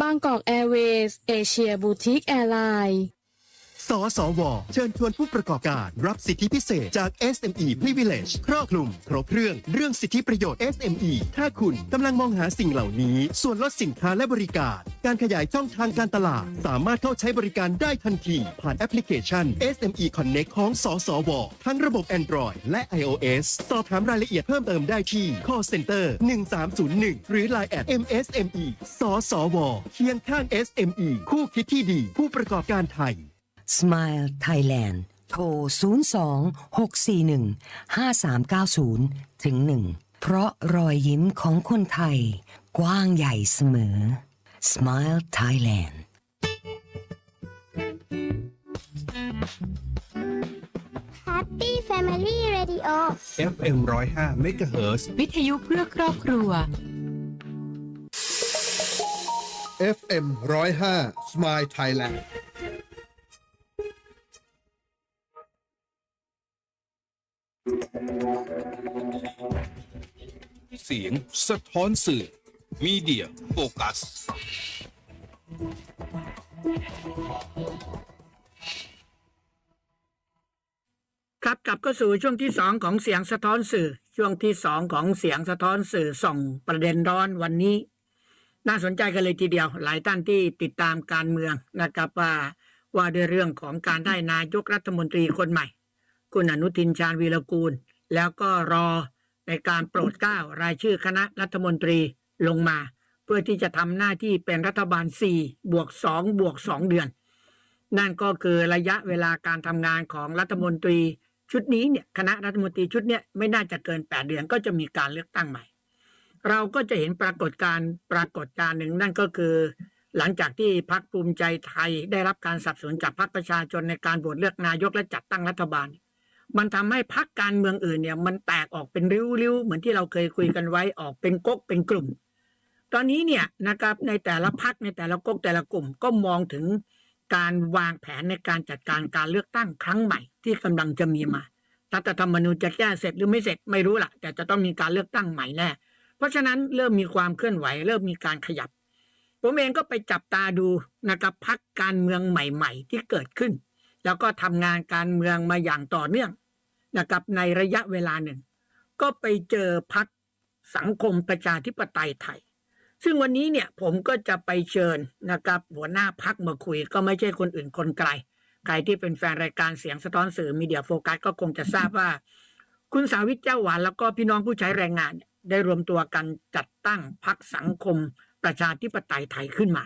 บางกอกแอร์เวย์เอเชียบูติกแอร์ไลน์ สสว เชิญชวนผู้ประกอบการรับสิทธิพิเศษจาก SME Privilege ครอบคลุม ครบเครื่องเรื่องสิทธิประโยชน์ SME ถ้าคุณกำลังมองหาสิ่งเหล่านี้ ส่วนลดสินค้าและบริการ การขยายช่องทางการตลาด สามารถเข้าใช้บริการได้ทันที ผ่านแอปพลิเคชัน SME Connect ของ สสว ทั้งระบบ Android และ iOS สอบถามรายละเอียดเพิ่มเติมได้ที่ call center 1301 หรือ Line at MSME สสว เคียงข้าง SME คู่คิดที่ดี ผู้ประกอบการไทย Smile Thailand โทร 02 641 5390 ถึง 1 เพราะรอยยิ้มของคนไทย กว้างใหญ่เสมอ Smile Thailand Happy Family Radio FM 105 MHz วิทยุเพื่อครอบครัว FM 105 Smile Thailand เสียง สะท้อนสื่อมีเดียโฟกัสครับกลับเข้าสู่ช่วงที่สองของเสียงสะท้อนสื่อ ช่วงที่สองของเสียงสะท้อนสื่อส่องประเด็นร้อนวันนี้ น่าสนใจกันเลยทีเดียว หลายท่านที่ติดตามการเมืองนะครับว่าว่าด้วยเรื่องของการได้นายกรัฐมนตรีคนใหม่ คุณอนุทินชาญวีรกูล แล้วก็รอ ในการโปรดเกล้ารายชื่อคณะรัฐมนตรีลงมา เพื่อที่จะทำหน้าที่เป็นรัฐบาล 4 บวก 2 บวก 2 เดือน นั่นก็คือระยะเวลาการทำงานของรัฐมนตรีชุดนี้เนี่ยคณะรัฐมนตรีชุดเนี้ยไม่น่าจะเกิน 8 เดือนก็จะมีการเลือกตั้งใหม่ เราก็จะเห็นปรากฏการปรากฏการหนึ่งนั่นก็คือ หลังจากที่พรรคภูมิใจไทยได้รับการสนับสนุนจากพรรคประชาชนในการโหวตเลือกนายกและจัดตั้งรัฐบาล มันทำให้พรรคการเมืองอื่นเนี่ย มันแตกออกเป็นริ้วๆเหมือนที่เราเคยคุยกันไว้ออกเป็นก๊กเป็นกลุ่ม ตอนนี้เนี่ยนะครับในแต่ละพรรคในแต่ละก๊กแต่ละกลุ่มก็มองถึงการวางแผนในการจัดการการเลือกตั้งครั้งใหม่ที่กำลังจะมีมารัฐธรรมนูญจะแก้เสร็จหรือไม่เสร็จไม่รู้ละแต่จะต้องมีการเลือกตั้งใหม่แน่เพราะฉะนั้นเริ่มมีความเคลื่อนไหว เริ่มมีการขยับ ผมเองก็ไปจับตาดูนะครับพักการเมืองใหม่ ๆ ที่เกิดขึ้น แล้วก็ทำงานการเมืองมาอย่างต่อเนื่องนะครับในระยะเวลาหนึ่ง ก็ไปเจอพักสังคมประชาธิปไตยไทย ซึ่งวันนี้เนี่ยผมก็จะไปเชิญนะครับหัวหน้าพักมาคุย ก็ไม่ใช่คนอื่นคนไกล ใครที่เป็นแฟนรายการเสียงสะท้อนสื่อมีเดียโฟกัสก็คงจะทราบว่า คุณสาวิทย์เจ้าหวานแล้วก็พี่น้องผู้ใช้แรงงานได้รวมตัวกันจัดตั้งพักสังคมประชาธิปไตยไทยขึ้นมา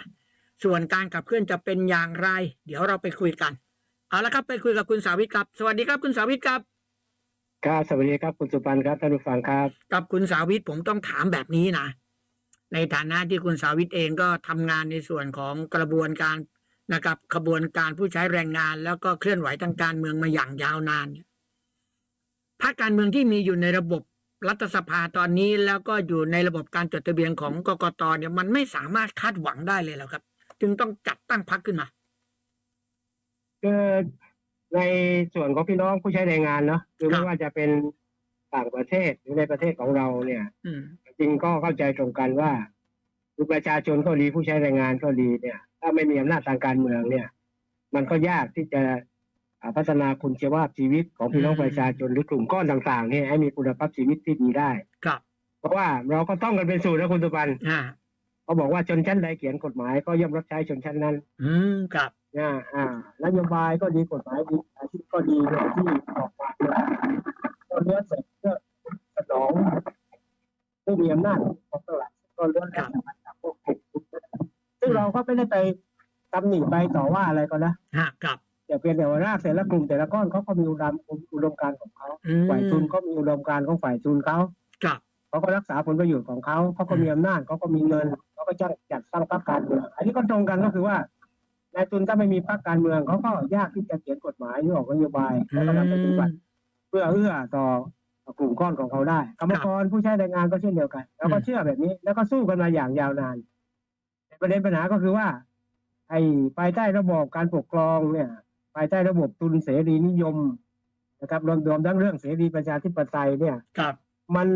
ส่วนการขับเคลื่อนจะเป็นอย่างไร เดี๋ยวเราไปคุยกัน เอาละครับไปคุยกับคุณสาวิทย์ครับ สวัสดีครับคุณสาวิทย์ครับครับสวัสดีครับคุณสุปันครับท่านผู้ฟังครับ กับคุณสาวิทย์ผมต้องถามแบบนี้นะในฐานะที่คุณสาวิทย์เองก็ทำงานในส่วนของกระบวนการนะครับขบวนการผู้ใช้แรงงาน แล้วก็เคลื่อนไหวทางการเมืองมาอย่างยาวนานเนี่ยพรรคการเมืองที่มีอยู่ในระบบรัฐสภาตอนนี้แล้วก็อยู่ในระบบการจดทะเบียนของกกตเนี่ยมันไม่สามารถคาดหวังได้เลยแล้วครับ จึงต้องจัดตั้งพรรคขึ้นมา ก็ในส่วนของพี่น้องผู้ใช้แรงงานเนาะคือครัไม่บว่าจะเป็นต่างประเทศหรือในประเทศของเราเนี่ยอืมจริงก็เข้าใจตรงกันว่าคือประชาชนก็ดีผู้ใช้แรงงานก็ดีเนี่ย ถ้าไม่มีอำนาจทางการเมืองเนี่ย มันก็ยากที่จะอ่าพัฒนาคุณภาพชีวิตของพี่น้องอืมประชาชนหรือกลุ่มก้อนต่างๆเนี่ยให้มีคุณภาพชีวิตที่ดีได้ครับ เพราะว่าเราก็ต้องกันเป็นสูตรนะคุณสุปันอ่าเขาบอกว่าชนชั้นใดเขียนกฎหมายก็ย่อมรับใช้ชนชั้นนั้น อืมครับ อ่าอ่านโยบายก็ดีกฎหมายดีอาชีพก็ดีเนี่ยที่ออกมาเนี่ยก็ล้วนเสร็จเพื่อสนองผู้มีอำนาจของตลาดก็ล้วนแต่มาจากพวกเด็กซึ่งเราก็ไม่ได้ไปตำหนิไปต่อว่าอะไรก็นะฮะครับแต่เพียงแต่ว่ารากแต่ละกลุ่มแต่ละก้อนเขาก็มีอุดมอุดมการของเขาฝ่ายทุนก็มีอุดมการของฝ่ายทุนเขาครับเขาก็รักษาผลประโยชน์ของเขาเขาก็มีอำนาจเขาก็มีเงินเขาก็จ้างจัดตั้งพรรคการเมืองอันนี้ก็ตรงกันก็คือว่า นายทุนถ้าไม่มีพรรคการเมืองเขาก็ยากที่จะเขียนกฎหมายหรือออกนโยบายแล้วก็นำไปปฏิบัติเพื่อเอื้อต่อกลุ่มก้อนของเขาได้กรรมกรผู้ใช้แรงงานก็เช่นเดียวกัน แล้วก็เชื่อแบบนี้ แล้วก็สู้กันมาอย่างยาวนานแต่ประเด็นปัญหาก็คือว่า ไอ้ภายใต้ระบอบการปกครองเนี่ยภายใต้ระบบทุนเสรีนิยมนะครับรวมรวมทั้งเรื่องเสรีประชาธิปไตยเนี่ยครับมัน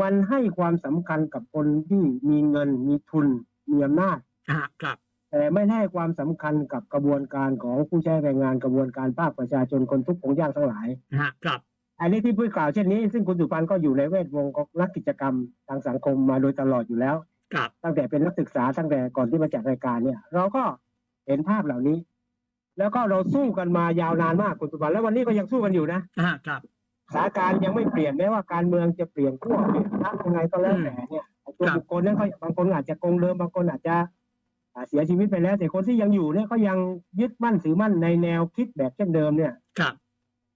มันให้ความสำคัญกับคนที่มีเงินมีทุนมีอำนาจอ่าครับ แต่ไม่ให้ความสำคัญกับกระบวนการของผู้ใช้แรงงานกระบวนการภาคประชาชนคนทุกข์ของยากทั้งหลายฮะครับอันนี้ที่พูดกล่าวเช่นนี้ ซึ่งคุณสุพันธ์ก็อยู่ในแวดวงของนักกิจกรรมทางสังคมมาโดยตลอดอยู่แล้วครับตั้งแต่เป็นนักศึกษาตั้งแต่ก่อนที่มาจัดรายการเนี่ย เราก็เห็นภาพเหล่านี้ แล้วก็เราสู้กันมายาวนานมากคุณสุพันธ์แล้ววันนี้ก็ยังสู้กันอยู่นะอ่าครับสถานการณ์ยังไม่เปลี่ยนแม้ว่าการเมืองจะเปลี่ยนขั้วเปลี่ยนทัพยังไงก็แล้วแต่เนี่ยตัวครับบุคคลนั้นก็บางคนอาจจะคงเดิมบางคนอาจจะอ่า เสียชีวิตไปแล้ว แต่คนที่ยังอยู่เนี่ยก็ยังยึดมั่นถือมั่นในแนวคิดแบบเช่นเดิมเนี่ยครับ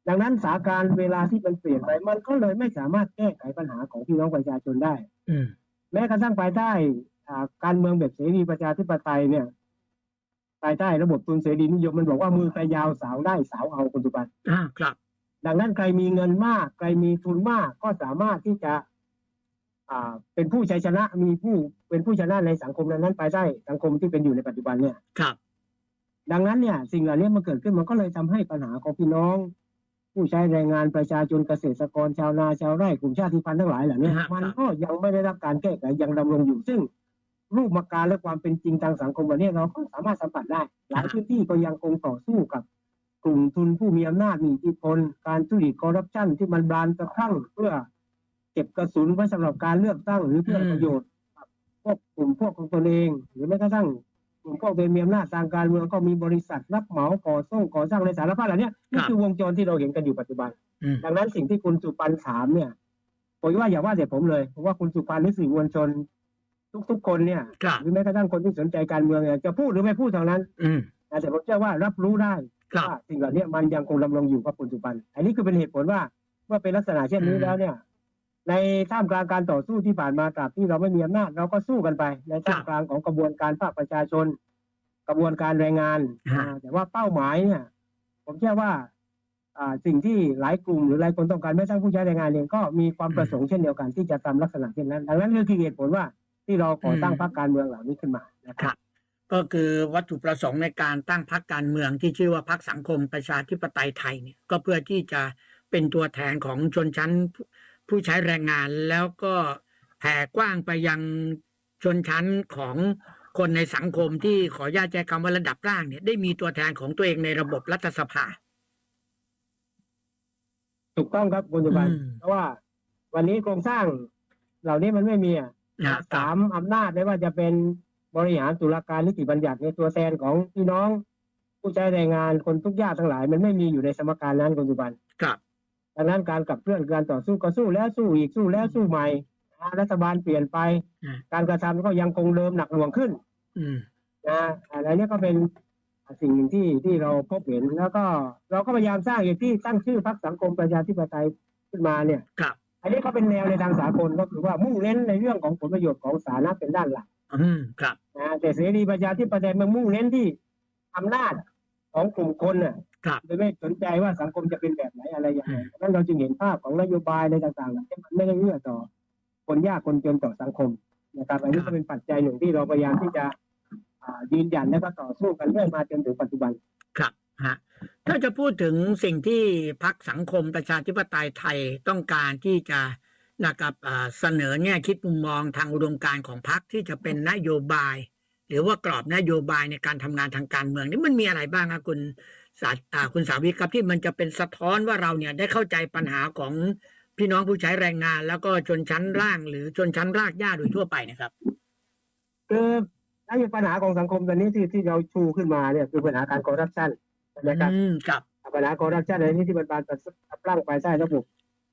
ดังนั้นสถานการณ์เวลาที่มันเปลี่ยนไปมันก็เลยไม่สามารถแก้ไขปัญหาของพี่น้องประชาชนได้อืมแม้กระทั่งภายใต้อ่าการเมืองแบบเสรีประชาธิปไตยเนี่ยภายใต้ระบบทุนเสรีนิยมมันบอกว่ามือไปยาวสาวได้สาวเอาคุณสุปันอ่าครับ ดังนั้นใครมีเงินมาก ใครมีทุนมากก็สามารถที่จะอ่า เป็นผู้ชัยชนะมีผู้เป็นผู้ชนะในสังคมนั้นๆภายใต้สังคมที่เป็นอยู่ในปัจจุบันเนี่ยครับ ดังนั้นเนี่ย สิ่งเหล่านี้มันเกิดขึ้นมันก็เลยทำให้ปัญหาของพี่น้อง ผู้ใช้แรงงานประชาชนเกษตรกรชาวนาชาวไร่กลุ่มชาติพันธุ์ทั้งหลายเหล่านี้ฮะมันก็ยังไม่ได้รับการแก้ไขยังดำรงอยู่ซึ่งรูปมาการและความเป็นจริงทางสังคมวันนี้เราก็สามารถสัมผัสได้ หลายพื้นที่ก็ยังคงต่อสู้กับ กลุ่มทุนผู้มีอำนาจมีอิทธิพลการทุจริตคอร์รัปชันที่มันบานสะพรั่งเพื่อ เก็บกระสุนไว้สำหรับการเลือกตั้งหรือเพื่ออืมประโยชน์กับพวกกลุ่มพวกของตนเอง หรือแม้กระทั่งกลุ่มพวกเป็นมีอำนาจทางการเมืองก็มีบริษัทรับเหมาก่อสร้างก่อสร้างในสารพัดเหล่านี้นี่คือวงจรที่เราเห็นกันอยู่ปัจจุบันอืมดังนั้นสิ่งที่คุณสุปันถามเนี่ยผมว่าอย่าว่าแต่ผมเลยเพราะว่าคุณสุปันหรือสื่อมวลชน ทุกๆคนเนี่ยครับหรือแม้กระทั่งคนที่สนใจการเมืองเนี่ยจะพูดหรือไม่พูดเท่านั้นอืมแต่ผมเชื่อว่ารับรู้ได้ครับว่าสิ่งเหล่านี้มันยังคงดำรงอยู่กับคุณสุปันอันนี้คือเป็นเหตุผลว่าเมื่อเป็นลักษณะเช่นนี้อืมแล้วเนี่ย ในท่ามกลางการต่อสู้ที่ผ่านมาตราบที่เราไม่มีอำนาจเราก็สู้กันไป ในท่ามกลางของกระบวนการภาคประชาชน กระบวนการแรงงานฮะอ่าแต่ว่าเป้าหมายเนี่ย ผมเชื่อว่าอ่าสิ่งที่หลายกลุ่มหรือหลายคนต้องการไม่ทั้งผู้ใช้แรงงานเองก็มีความประสงค์เช่นเดียวกันที่จะทำลักษณะเช่นนั้นดังนั้นก็คือเหตุผลว่าที่เราก่อตั้งพรรคการเมืองเหล่านี้ขึ้นมานะคครับรับก็คือวัตถุประสงค์ในการตั้งพรรคการเมืองที่ชื่อว่าพรรคสังคมประชาธิปไตยไทยเนี่ยก็เพื่อที่จะเป็นตัวแทนของชนชั้น ผู้ผู้ใช้แรงงานแล้วก็แผ่กว้างไปยังชนชั้นของคนในสังคมที่ขออนุญาตใช้คำว่าระดับล่างเนี่ยได้มีตัวแทนของตัวเองในระบบรัฐสภา ถูกต้องครับคุณสุพันธ์อืม เพราะว่า วันนี้โครงสร้าง เหล่านี้มันไม่มีอะนะครัสาบมอำนาจไม่ว่าจะเป็นบริหารตุลาการนิติบัญญัติในตัวแทนของพี่น้อง ผู้ใช้แรงงานคนทุกข์ยากทั้งหลาย มันไม่มีอยู่ในสมการนั้นคุณสุพันธ์ครับ ดังนั้นการขับเคลื่อนการต่อสู้ก็สู้แล้วสู้อีกสู้แล้วสู้ใหม่อ่ารัฐบาลเปลี่ยนไปอืมการกระทำก็ยังคงเดิมหนักหน่วงขึ้นอืมนะอะไรเนี้ก็เป็นสิ่งหนึ่งที่ที่เราพบเห็นแล้วก็เราก็พยายามสร้างอย่างที่ตั้งชื่อพรรคสังคมประชาธิปไตยขึ้นมาเนี่ยครับอันนี้ก็เป็นแนวในทางสากลก็คือว่ามุ่งเน้นในเรื่องของผลประโยชน์ของสาธารณะเป็นด้านหลัก อืมครับนะแต่เสรีประชาธิปไตยมันมุ่งเน้นที่อำนาจ ของกลุ่มคนน่ะครับโดยไม่สนใจว่าสังคมจะเป็นแบบไหนอะไรอย่างไรดังนั้นเราจึงเห็นภาพของนโยบายในต่างๆที่มันไม่ได้เอื้อต่อ คนยากคนจนต่อสังคมนะครับอันนี้ก็เป็นปัจจัยหนึ่งที่เราพยายามที่จะอ่ายืนยันและก็ต่อสู้กันเรื่อยมาจนถึงปัจจุบันครับฮะถ้าจะพูดถึงสิ่งที่พักสังคมประชาธิปไตยไทยต้องการที่จะนะครับอ่าเสนอแง่คิดมุมมองทางอุดมการณ์ของพักที่จะเป็นนโยบาย หรือว่ากรอบนโยบายในการทำงานทางการเมืองนี่มันมีอะไรบ้างครับคุณสาอ่าคุณสาวิตครับที่มันจะเป็นสะท้อนว่าเราเนี่ยได้เข้าใจปัญหาของพี่น้องผู้ใช้แรงงาน แล้วก็ชนชั้นล่าง หรือชนชั้นรากหญ้าโดยทั่วไปนะครับคือถ้ามีปัญหาของสังคมตอนนี้ที่ที่เราชูขึ้นมาเนี่ยคือปัญหาการคอร์รัปชันนะครับอืมครับปัญหาคอร์รัปชันอะไรนี้ที่มันบานตัดพลั่งไปใต้ระบบ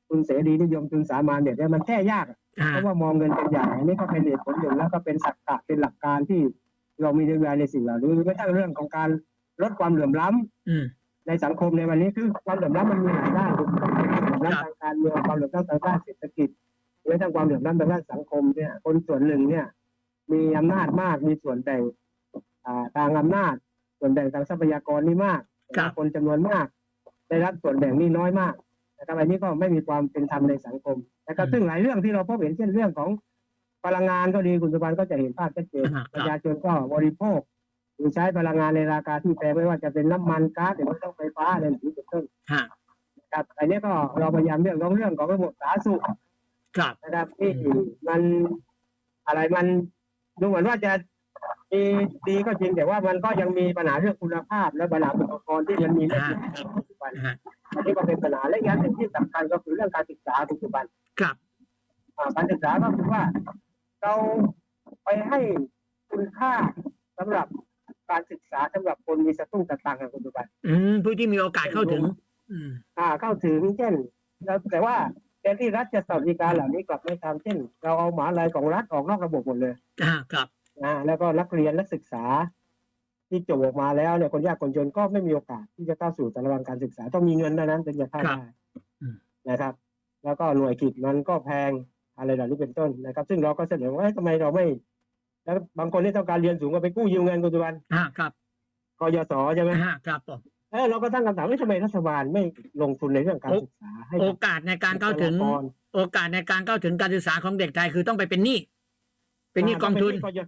ทุนเสรีนิยมทุนสามัญเนี่ยมันแก้ยากอะอ่าเพราะว่ามองเงินเป็นใหญ่อันนี้ก็เป็นเหตุผลหนึ่งแล้วก็เป็นสักกะเป็นหลักการที่ เรามีนโยบายในสิ่งเหล่านี้ไม่ใช่เรื่องของการลดความเหลื่อมล้ำอืมในสังคมในวันนี้คือความเหลื่อมล้ำมันมีหลายด้านความเหลื่อมครับล้ำทางการเมืองความเหลื่อมล้ำทางด้านเศรษฐกิจหรือทั้งความเหลื่อมล้ำทางด้านสังคมเนี่ย คนส่วนหนึ่งเนี่ย มีอำนาจมากมีส่วนแบ่งอ่าทางอำนาจ ส่วนแบ่งทางทรัพยากรนี่มากครับคนจำนวนมาก ได้รับส่วนแบ่งนี่น้อยมากนะครับอันนี้ก็ไม่มีความเป็นธรรมในสังคมนะครับซึ่งหลายเรื่องที่เราพบเห็นเช่นเรื่องของ พลังงานก็ดีคุณสุพรรณก็จะเห็นภาพชัดเจนอ่าครับประชาชนก็บริโภคหรือใช้พลังงานในราคาที่แพงไม่ว่าจะเป็นน้ำมันก๊าซหรือว่าต้องไฟฟ้าอะไรอย่างนี้เป็นต้นฮะนะครับอันนี้ก็เราพยายามเรื่องของเรื่องของระบบสาธารณสุขครับนะครับที่มันอะไรมันดูเหมือนว่าจะดีดีก็จริงแต่ว่ามันก็ยังมีปัญหาเรื่องคุณภาพ และปัญหาอุปกรณ์ที่มันมีไม่เพียงพอปัจจุบันฮะอันนี้ก็เป็นปัญหาและอีกอย่างหนึ่งที่สำคัญก็คือเรื่องการศึกษาปัจจุบันครับอ่าการศึกษาก็คือว่า เราไปให้คุณค่าสำหรับการศึกษาสำหรับคนมีสตุ้งสตังค์ในปัจจุบันอืมผู้ที่มีโอกาสเข้าถึงอืมอ่าเข้าถึงเช่นแล้วแต่ว่าแทนที่รัฐจะสวัสดิการเหล่านี้กลับไม่ทำเช่น เราเอาหมหาลัยของรัฐออกนอกระบบหมดเลย อ่าครับนะแล้วก็นักเรียนนักศึกษา ที่จบออกมาแล้วเนี่ยคนยากคนจนก็ไม่มีโอกาสที่จะเข้าสู่สถาบันการศึกษาต้องมีเงินเท่านั้นถึงจะเข้าครับได้อืมนะครับ แล้วก็หน่วยกิจมันก็แพง อะไรเหล่านี้เป็นต้นนะครับ ซึ่งเราก็เสนอว่าเอ้ยทำไมเราไม่ แล้วบางคนที่ต้องการเรียนสูงก็ไปกู้ยืมเงินปัจจุบันอ่าครับกยศใช่ไหมอ่าครับผมเออเราก็ตั้งคำถามว่าทำไมรัฐบาลไม่ลงทุนในเรื่องการศึกษาให้โอกับกาสในการเข้าถึงบุคลากรโอกาสในการเข้าถึงการศึกษาของเด็กไทยคือต้องไปเป็นหนี้เป็นหนี้กองทุนเป็นหกยศ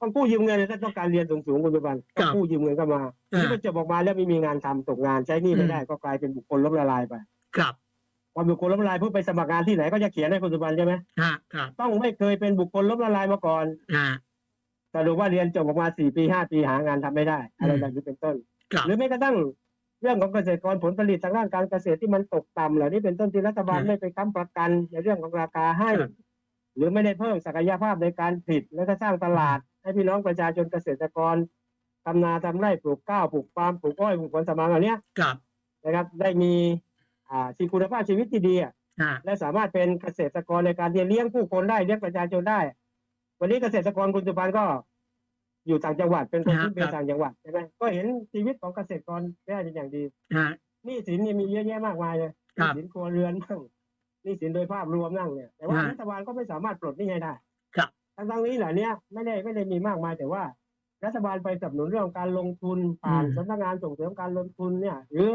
ต้องกู้ยืมเงินถ้าต้องการเรียนสูงๆปัจจุบันครัต้องบกู้ยืมเงินเข้ามาอ่าที่มันจบออกมาแล้วไม่มีงานทำตกงานใช้หนี้อืไม่มได้ก็กลายเป็นบุคคลล้มละลายไป ครับ พอบุคคลล้มละลายเพื่อไปสมัครงานที่ไหนก็จะเขียนในปัจจุบันใช่ไหมอ่าครับต้องไม่เคยเป็นบุคคลล้มละลายมาก่อนอ่าสรุปว่าเรียนจบออกมาสี่ปีห้าปีหางานทำไม่ได้ อะไรอืมแบบนี้เป็นต้นครับหรือแม้กระทั่งเรื่องของเกษตรกรผลผลิตทางด้านการเกษตรที่มันตกต่ำเหล่านี้เป็นต้นที่รัฐบาลอืมไม่ไปค้ำประกันในเรื่องของราคาให้ครับหรือไม่ได้เพิ่มศักยภาพในการผลิตและก็สร้างตลาด ให้พี่น้องประชาชนเกษตรกรทำนาทำไร่ปลูกข้าวปลูกปาล์มปลูกอ้อยปลูกผลสำปะหลังเหล่านี้ครับนะครับ ได้มี อ่าชีคุณภาพชีวิตที่ดีอะอ่าและสามารถเป็นเกษตรกรในการที่จะเลี้ยงผู้คนได้เลี้ยงประชาชนได้ วันนี้เกษตรกรคุณสุพรรณก็ อยู่ต่างจังหวัดเป็นคนที่เป็นต่างจังหวัดใช่ไหมก็เห็นชีวิตของเกษตรกรได้เป็นอย่างดีอ่าหนี้สินเนี่ยมีเยอะแยะมากมายเลยหครันี้บสินครัวเรือนบ้างหนี้สินโดยภาพรวมนั่งเนี่ยแต่ว่าอ่ารัฐบาลก็ไม่สามารถปลดหนี้ให้ได้ครับ ทั้งทั้งๆนี้เหล่านี้ไม่ได้ไม่ได้มีมากมายแต่ว่า รัฐบาลไปสนับสนุนเรื่องการลงทุนผ่านอืมสำนักงานส่งเสริมการลงทุนเนี่ย หรือ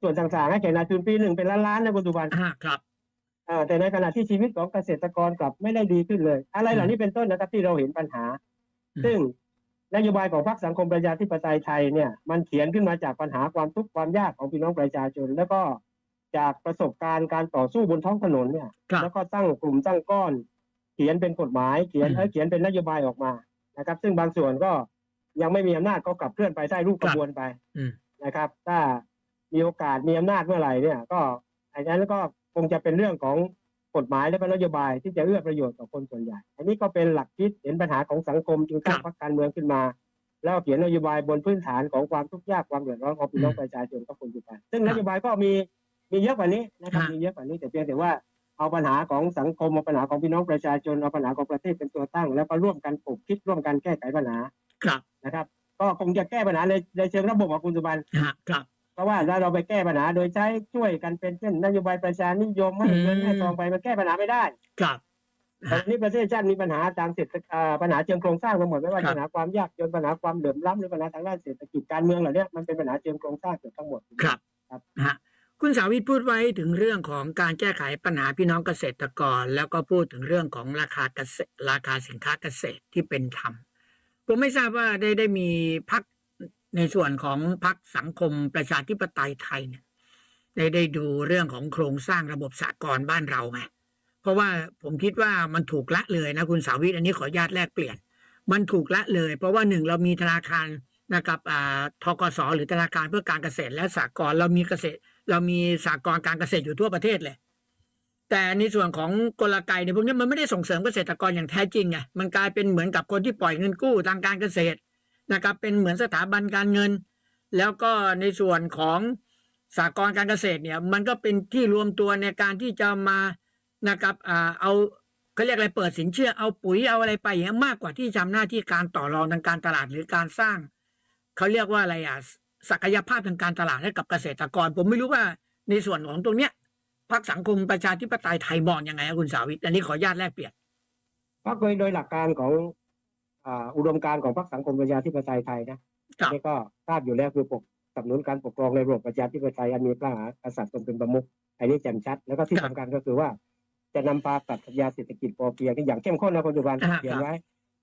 ส่วนต่างๆให้แก่นายทุนปีหนึ่งเป็นล้านล้านๆในปัจจุบันอ่าครับเอ่อแต่ในขณะที่ชีวิตของเกษตรกรกลับไม่ได้ดีขึ้นเลย อะไรเหล่านี้เป็นต้นนะครับที่เราเห็นปัญหาอืมซึ่งนโยบายของพรรคสังคมประชาธิปไตยไทยเนี่ยมันเขียนขึ้นมาจากปัญหาความทุกข์ความยากของพี่น้องประชาชน แล้วก็จากประสบการณ์การต่อสู้บนท้องถนนเนี่ยครับแล้วก็ตั้งกลุ่มตั้งก้อน เขียนเป็นกฎหมาย เขียนอืมเอ้ยเขียนเป็นนโยบายออกมานะครับ ซึ่งบางส่วนก็ยังไม่มีอำนาจก็กลับเคลื่อนไปใต้รูปกระบวนไปอืมนะครับ ถ้า มีโอกาสมีอำนาจเมื่อไหร่เนี่ย ก็อันนั้นก็คงจะเป็นเรื่องของกฎหมายและก็นโยบายที่จะเอื้อประโยชน์ต่อคนส่วนใหญ่ อันนี้ก็เป็นหลักคิดเห็นปัญหาของสังคมจึงตั้งครับพรรคการเมืองขึ้นมา แล้วเขียนนโยบายบนพื้นฐานของความทุกข์ยากความเดือดร้อนของพี่น้องอืมประชาชนก็คนอยู่ไปซึ่งครับนโยบายก็มีมีเยอะกว่านี้นะครับฮะมีเยอะกว่านี้แต่เพียงแต่ว่าเอาปัญหาของสังคมเอาปัญหาของพี่น้องประชาชนเอาปัญหาของประเทศเป็นตัวตั้ง แล้วก็ร่วมกันปกคิดร่วมกันแก้ไขปัญหาครับนะครับ ก็คงจะแก้ปัญหาในในเชิงระบบของคุณสุบันอ่าครับเพ ราะว่าถ้าเราไปแก้ปัญหาโดยใช้ช่วยกันเป็นเช่นนโยบายประชานิยมให้เงินอืมให้ทองไปมันแก้ปัญหาไม่ได้ ครับตอนนี้ประเทศชาติมีปัญหาทางเศรษฐกิจอ่าปัญหาเชิงโครงสร้างทั้งหมดไม่ว่าครับปัญหาความยากจนปัญหาความเหลื่อมล้ำหรือปัญหาทางด้านเศรษฐกิจการเมืองเหล่านี้มันเป็นปัญหาเชิงโครงสร้างเกือบทั้งหมดครับครับฮะคุณสาวิตพูดไว้ถึงเรื่องของการแก้ไขปัญหาพี่น้องเกษตรกร แล้วก็พูดถึงเรื่องของราคาเกษตรราคาสินค้าเกษตรที่เป็นธรรมผมไม่ทราบว่าได้ได้มีพัก ในส่วนของพักสังคมประชาธิปไตยไทยเนี่ยได้ได้ดูเรื่องของโครงสร้างระบบสากลบ้านเราไหมเพราะว่าผมคิดว่ามันถูกละเลยนะคุณสาวิตอันนี้ขออนุญาตแลกเปลี่ยน มันถูกละเลย เพราะว่าหนึ่งเรามีธนาคารนะครับอ่าทกสหรือธนาคารเพื่อการเกษตรและสหกรณ์เรามีเกษตร เรามีสหกรณ์การเกษตรอยู่ทั่วประเทศเลย แต่ในส่วนของกลไกเนี่ยพวกนี้มันไม่ได้ส่งเสริมเกษตรกรอย่างแท้จริงไงมันกลายเป็นเหมือนกับคนที่ปล่อยเงินกู้ทางการเกษตร นะครับเป็นเหมือนสถาบันการเงิน แล้วก็ในส่วนของสหกรณ์การเกษตรเนี่ยมันก็เป็นที่รวมตัวในการที่จะมานะครับอ่าเอาเขาเรียกอะไรเปิดสินเชื่อเอาปุ๋ยเอาอะไรไปอย่างมากกว่าที่ทำหน้าที่การต่อรองทางการตลาดหรือการสร้างเขาเรียกว่าอะไรอะศักยภาพทางการตลาดให้กับเกษตรกร ผมไม่รู้ว่าในส่วนของตรงเนี้ยพรรคสังคมประชาธิปไตยไทยมองยังไงครับคุณสาวิต อันนี้ขออนุญาตแลกเปลี่ยนก็โดยโดยหลักการของ อ่าอุดมการณ์ของพรรคสังคมประชาธิปไตยไทยนะครับนี่ก็ทราบอยู่แล้วคือปกสนับสนุนการปกครองในระบบประชาธิปไตยอันมีพระมหากษัตริย์ทรงเป็นประมุขอันนี้แจ่มชัด แล้วก็ที่ครัสำบคัญก็คือว่า จะนำปาปรัชญาเศรษฐกิจพอเพียงที่อย่างเข้มข้นนะปัจจุบันอ่าเขียนไว้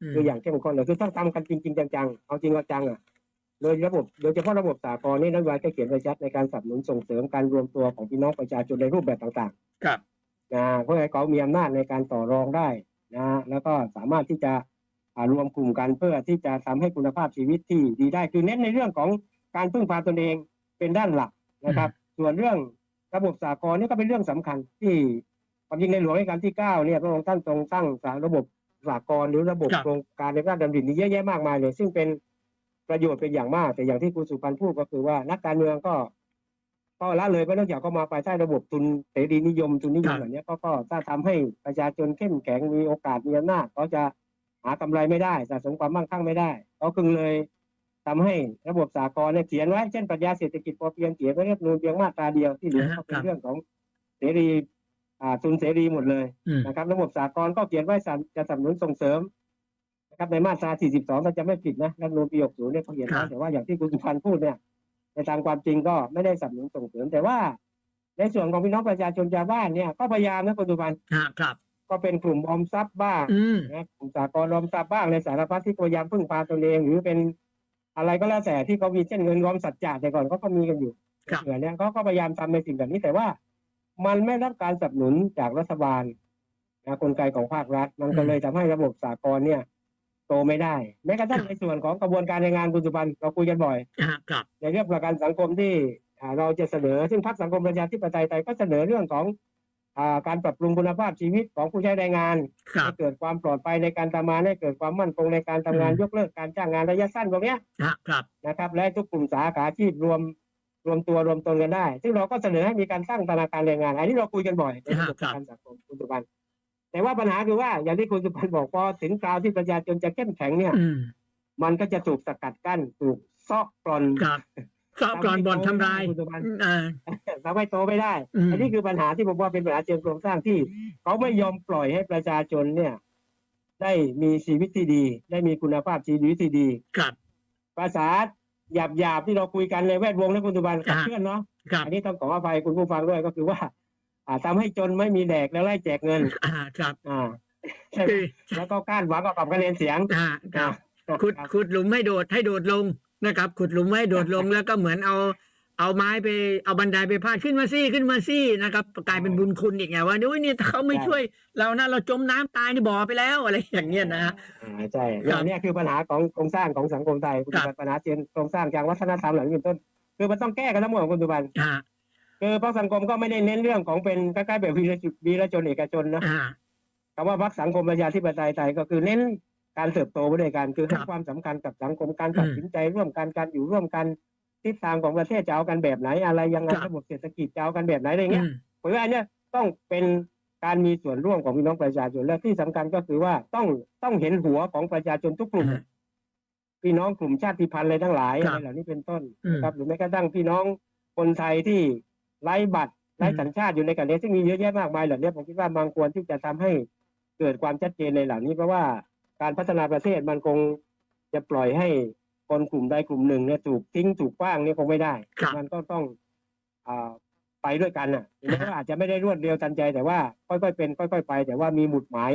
อืมคืออย่างเข้มข้นเลยคือต้องทำกันจริงๆจังๆเอาจริงเอาจังอะโดยระบบโดยเฉพาะระบบสากลนี่นโยบายก็เขียนไว้ชัดในการสนับสนุนส่งเสริมการรวมตัวของพี่น้องประชาชนในรูปแบบต่างๆ ครับนะเพื่อให้เขามีอำนาจในการต่อรองได้นะแล้วก็สามารถที่จะอ่า รวมกลุ่มกันเพื่อที่จะทำให้คุณภาพชีวิตที่ดีได้คือเน้นในเรื่องของการพึ่งพาตนเองเป็นด้านหลักนะครับ ส่วนเรื่องระบบสากลนี่ก็เป็นเรื่องสำคัญที่ความจริงในหลวงรัชกาลที่เก้าเนี่ยพระองค์ท่านทรงตั้งสารระบบสากลหรือระบบโครงการในราชดำรินี้เยอะแยะมากมายเลย ซึ่งเป็นประโยชน์เป็นอย่างมาก แต่อย่างที่คุณสุพันธ์พูดก็คือว่านักการเมืองก็ก็ละเลยไปเนื่องจากเขามาภายใต้ระบบทุนเสรีนิยมทุนนิยมแบบนี้ก็ก็ถ้าทำให้ประชาชนเข้มแข็งมีโอกาสมีอำนาจเขาจะากำไรไม่ได้สะสมความมั่งคั่งไม่ได้เขาจึงเลยทำให้ระบบสากลเนี่ยเขียนไว้เช่นปรัชญาเศรษฐกิจพอเพียงเขียนไว้เรียบนูนเพียงมาตราเดียวที่เหลือก็เป็นเรื่องของเสรีอ่าทุนเสรีหมดเลยอืมนะครับ ระบบสากลก็เขียนไว้สนับจะสนับสนุนส่งเสริมนะครับในมาตรา 42ถ้าจะไม่ผิดนะรัฐธรรมนูญปี 60 เนี่ยเขาเขียนครัไว้บแต่ว่าอย่างที่คุณสุพันธ์พูดเนี่ยในทางความจริงก็ไม่ได้สนับสนุนส่งเสริมแต่ว่าในส่วนของพี่น้องประชาชนชาวบ้านเนี่ยก็พยายามนะคุณสุพันธ์ฮะครับ ก็เป็นกลุ่มออมทรัพย์บ้างอืม นะกลุ่มสากลออมทรัพย์บ้างในสารพัดที่พยายามพึ่งพาตนเอง หรือเป็นอะไรก็แล้วแต่ที่เขามีเช่นเงินรอมสัจจะแต่ก่อนเขาก็มีกันอยู่ครับ เหมือนเนี้ยเขาก็พยายามทำในสิ่งแบบนี้แต่ว่า มันไม่รับการสนับสนุนจากรัฐบาลนะกลไกของภาครัฐ มันก็เลยทำให้ระบบสากลเนี่ย โตไม่ได้แม้กระทั่งในส่วนของกระบวนการในงานคุณสุพันธ์เราคุยกันบ่อยฮะครับ ในเรื่องประกันสังคมที่อ่าเราจะเสนอ ซึ่งพรรคสังคมประชาธิปไตยไทยก็เสนอเรื่องของอ่า การปรับปรุงคุณภาพชีวิตของผู้ใช้แรงงานครับให้เกิดความปลอดภัยในการทำงานให้เกิดความมั่นคงในการทำงานอืมยกเลิกการจ้างงานระยะสั้นตรงเนี้ยฮะครับนะครับ และทุกกลุ่มสาขาอาชีพรวมรวมตัวรวมตนกันได้ ซึ่งเราก็เสนอให้มีการตั้งธนาคารแรงงาน อันนี้เราคุยกันบ่อยในระบบประกันสังคมคุณสุพันธ์แต่ว่าปัญหาคือว่าอย่างที่คุณสุพันธ์บอกพอถึงคราวที่ประชาชนจะเข้มแข็งเนี่ยอืมมันก็จะถูกสกัดกั้นถูกซอกกร่อนครับ สอบก่อนบ่อนทำลายคุณสุพันธ์เออทำให้โตไม่ได้อืมอันนี้คือปัญหาที่ผมว่าเป็นปัญหาเชิงโครงสร้างที่เขาไม่ยอมปล่อยให้ประชาชนเนี่ย ได้มีชีวิตที่ดี ได้มีคุณภาพชีวิตที่ดีครับภาษาหยาบหยาบๆที่เราคุยกันในแวดวงนะคุณตุบันกับอ่าเพื่อนเนาะครับอันนี้ต้องขออภัยคุณผู้ฟังด้วยก็คือว่า อ่าทำให้จนไม่มีแดกแล้วไล่แจกเงิน อ่าครับ อ่าใช่ไหมคือแล้วก็ก้านหวังเอากับคะแนนเสียงอ่าครับขุดครับขุดหลุมให้โดดให้โดดลง นะครับขุดหลุมให้โดดลงแล้วก็เหมือนเอา เอาไม้ไปเอาบันไดไปพาดขึ้นมาซี่ขึ้นมาซี่นะครับกลายเป็นบุญคุณอีกไงว่านุ้ยนี่ถ้าเขาไม่ช่วยเรานะเราจมน้ำตายในบ่อไปแล้วอะไรอย่างเงี้ยนะฮะอ่าใช่ครับเนี่ยคือปัญหาของโครงสร้างของสังคมไทยคุณครัตุบบันปัญหาเชิงโครงสร้างทางวัฒนธรรมเหล่านี้เป็นต้น คือมันต้องแก้กันทั้งหมดคุณตุบันอ่าคือพรรคสังคมก็ไม่ได้เน้นเรื่องของเป็นใกล้ๆแบบวีรชนวีรชนเอกชนนะอ่าคำว่าพรรคสังคมประชาธิปไตยไทยก็คือเน้น การเติบโตไปด้วยกันคือให้ครับความสำคัญกับสังคมการตัดอืมสินใจร่วมกันการอยู่ร่วมกันทิศทางของประเทศจะเอากันแบบไหน อะไรยังไงครับระบบเศรษฐกิจจะเอากันแบบไหนอะไรอืเงี้ยมผมว่าอันเนี้ยต้องเป็นการมีส่วนร่วมของพี่น้องประชาชนและที่สำคัญก็คือว่าต้องต้องเห็นหัวของประชาชนทุกกลุ่มอ่าพี่น้องกลุ่มชาติพันธุ์อะไรทั้งหลายครัอะบไรเหล่านี้เป็นต้นอืมนะครับหรือแม้กระทั่งพี่น้องคนไทยที่ไร้บัตรไร้อืมสัญชาติอยู่ในกันนี้ซึ่งมีเยอะแยะมากมายเหล่านี้ผมคิดว่ามันควรที่จะทำให้เกิดความชัดเจนในเหล่านี้เพราะว่า การพัฒนาประเทศมันคงจะปล่อยให้คนกลุ่มใดกลุ่มหนึ่งเนี่ยถูกทิ้งถูกกว้างเนี่ยคงไม่ได้ ครับมันก็ต้องอ่าไปด้วยกันอะถึงแม้ว่าอาจจะไม่ได้รวดเร็วทันใจแต่ว่าค่อยๆเป็นค่อยๆไป แต่ว่ามีหมุดหมาย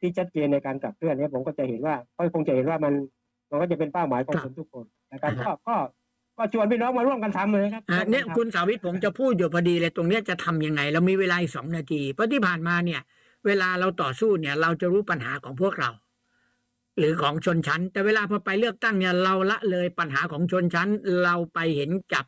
ที่ชัดเจนในการขับเคลื่อนเนี่ยผมก็จะเห็นว่าก็คงจะเห็นว่ามันมันก็จะเป็นเป้าหมายของครับคนทุกคนนะครับอ่าก็ก็ก็ชวนพี่น้องมาร่วมกันทำเลยครับอ่าเนี่ยร่วมกัทำคุณสาวิตผมจะพูดอยู่พอดีเลยตรงเนี้ยจะทำยังไง เรามีเวลาอีกสองนาที เพราะที่ผ่านมาเนี่ย เวลาเราต่อสู้เนี่ย เราจะรู้ปัญหาของพวกเรา หรือของชนชั้น แต่เวลาพอไปเลือกตั้งเนี่ยเราละเลยปัญหาของชนชั้น เราไปเห็นกับ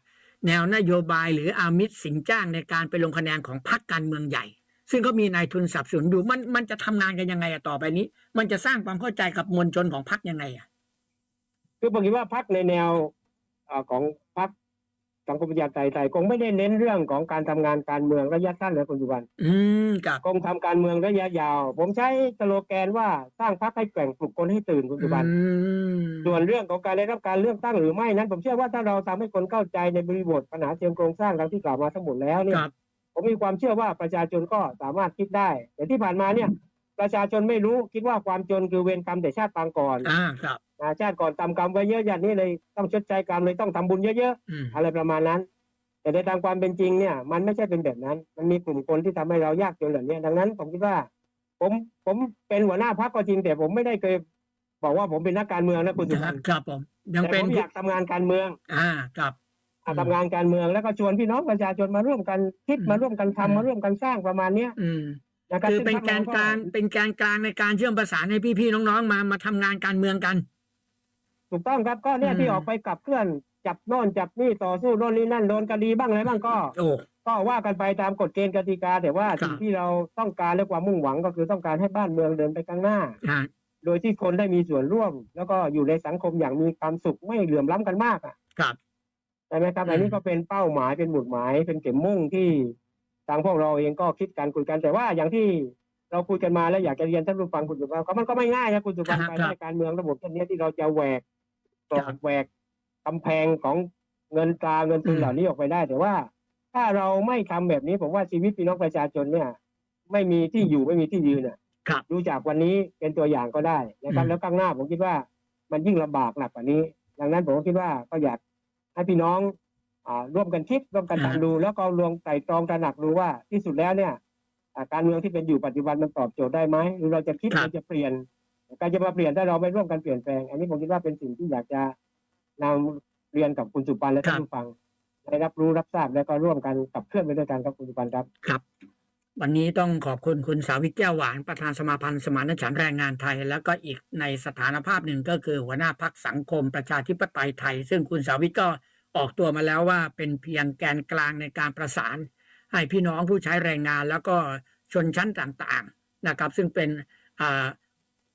แนวนโยบายหรืออามิตรสินจ้างในการไปลงคะแนนของพรรคการเมืองใหญ่ ซึ่งเขามีนายทุนสับสนอยู่มันมันจะทำงานกันยังไงอะต่อไปนี้ มันจะสร้างความเข้าใจกับมวลชนของพรรคยังไงอะคือผมคิดว่าพักในแนวของพัก สังคมประชาธิปไตยไทยคงไม่ได้เน้นเรื่องของการทำงานการเมืองระยะสั้นนะคุณจุบัน อืมกับคงทำการเมืองระยะยาว ผมใช้สโลแกนว่าสร้างพักให้แกร่งปลุกคนให้ตื่นคุณจุบันอืมส่วนเรื่องของการได้รับการเลือกตั้งหรือไม่นั้น ผมเชื่อว่าถ้าเราทำให้คนเข้าใจในบริบทปัญหาเชิงโครงสร้างดังที่กล่าวมาทั้งหมดแล้วเนี่คยรับผมมีความเชื่อว่าประชาชนก็สามารถคิดได้แต่ที่ผ่านมาเนี่ย ประชาชนไม่รู้คิดว่าความจนคือเวรกรรมแต่ชาติปางก่อนอ่าครับอ่าชาติก่อนทำกรรมไว้เยอะอย่างนี้เลยต้องชดใช้กรรมเลยต้องทำบุญเยอะอืมๆอะไรประมาณนั้น แต่ในทางความเป็นจริงเนี่ย มันไม่ใช่เป็นแบบนั้น มันมีกลุ่มคนที่ทำให้เรายากจนเหล่านี้ดังนั้น ผมคิดว่า ผมผมเป็นหัวหน้าพรรคก็จริง แต่ผมไม่ได้เคยบอกว่าผมเป็นนักการเมืองนะคุณสุพันธ์ครับผมยังแต่เป็นผมอยากทำงานการเมือง อ่าครับอะทำงานการเมืองแล้วก็ชวนพี่น้องประชาชนมาร่วมกันคิดอืมมาร่วมกันทำอืมมาร่วมกันสร้างประมาณเนี้ยอืมนะ ครับคือซึ่งเป็นพรแกนเกลางเป็นแกนกลางในการเชื่อมประสานให้พี่ๆน้องๆมามาทำงานการเมืองกัน ถูกต้องครับก็เนี่ยอืมที่ออกไปกับเคลื่อนจับโน่นจับนี่ต่อสู้โน่นนี่นั่นโดนคดีบ้างอะไรบ้างก็โอ้ก็ว่ากันไปตามกฎเกณฑ์กติกา แต่ว่าครับสิ่งที่เราต้องการและความมุ่งหวังก็คือต้องการให้บ้านเมืองเดินไปข้างหน้าฮะโดยที่คนได้มีส่วนร่วม แล้วก็อยู่ในสังคมอย่างมีความสุขไม่เหลื่อมล้ำกันมากอะครับใช่ไหมครับอืมอันนี้ก็เป็นเป้าหมายเป็นหมุดหมายเป็นเข็มมุ่งที่ ทางพวกเราเองก็คิดกันคุยกันแต่ว่าอย่างที่เราคุยกันมาแล้วอยากจะเรียนท่านผู้ฟังคุณสุภาพก็มันก็ไม่ง่ายนะคุณสุภาพครับภายใต้การเมืองระบบเช่นนี้ที่เราจะแหวกกรอครับบแหวกกำแพงของเงินตราเงินทุนอืมเหล่านี้ออกไปได้ แต่ว่า ถ้าเราไม่ทำแบบนี้ผมว่าชีวิตพี่น้องประชาชนเนี่ย ไม่มีที่อยู่ไม่มีที่ยืนอะครับดูจากวันนี้เป็นตัวอย่างก็ได้นะครับอืมแล้วข้างหน้าผมคิดว่ามันยิ่งลำบากหนักกว่านี้ ดังนั้นผมก็คิดว่าก็อยากให้พี่น้องอ่า ร่วมกันคิดร่วมกันทำดูแล้วก็รวมไตร่ตรองตระหนักดูว่าที่สุดแล้วเนี่ยอ่าการเมืองที่เป็นอยู่ปัจจุบันมันตอบโจทย์ได้ไหมหรือเราจะคิดครับเราจะเปลี่ยนการจะมาเปลี่ยนถ้าเราไม่ร่วมกันเปลี่ยนแปลง อันนี้ผมคิดว่าเป็นสิ่งที่อยากจะนำเรียนกับคุณสุปันและท่านผู้ฟังได้รับรู้รับทราบแล้วก็ร่วมกันขับเคลื่อนไปด้วยกันครับคุณสุปันครับครับ วันนี้ต้องขอบคุณคุณสาวิตแก้วหวานประธานสมาพันธ์สมานฉันท์แรงงานไทย แล้วก็อีกในสถานภาพหนึ่งก็คือหัวหน้าพักสังคมประชาธิปไตยไทย ซึ่งคุณสาวิตก็ ออกตัวมาแล้วว่าเป็นเพียงแกนกลางในการประสาน ให้พี่น้องผู้ใช้แรงงาน แล้วก็ชนชั้นต่างๆนะครับ ซึ่งเป็นอ่า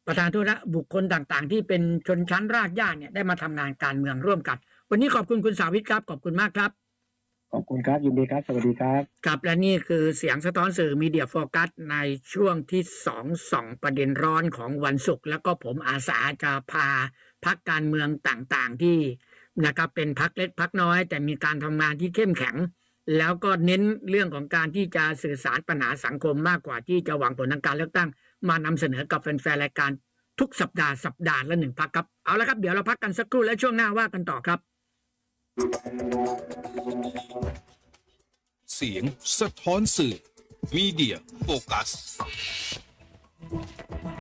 ประธานโทษนะบุคคลต่างๆ ที่เป็นชนชั้นรากหญ้าเนี่ยได้มาทำงานการเมืองร่วมกัน วันนี้ขอบคุณคุณสาวิตครับขอบคุณมากครับขอบคุณครับ ยินดีครับ สวัสดีครับครับและนี่คือเสียงสะท้อนสื่อมีเดียโฟกัสในช่วงที่สองสองประเด็นร้อนของวันศุกร์แล้วก็ผมอาสาจะพาพักการเมืองต่างๆที่ นะครับเป็นพักเล็กพักน้อย แต่มีการทำงานที่เข้มแข็ง แล้วก็เน้นเรื่องของการที่จะสื่อสารปัญหาสังคมมากกว่าที่จะหวังผลทางการเลือกตั้ง มานำเสนอกับแฟนๆรายการทุกสัปดาห์สัปดาห์ละหนึ่งพักครับเอาละครับเดี๋ยวเราพักกันสักครู่และช่วงหน้าว่ากันต่อครับ เสียงสะท้อนสื่อมีเดียโฟกัส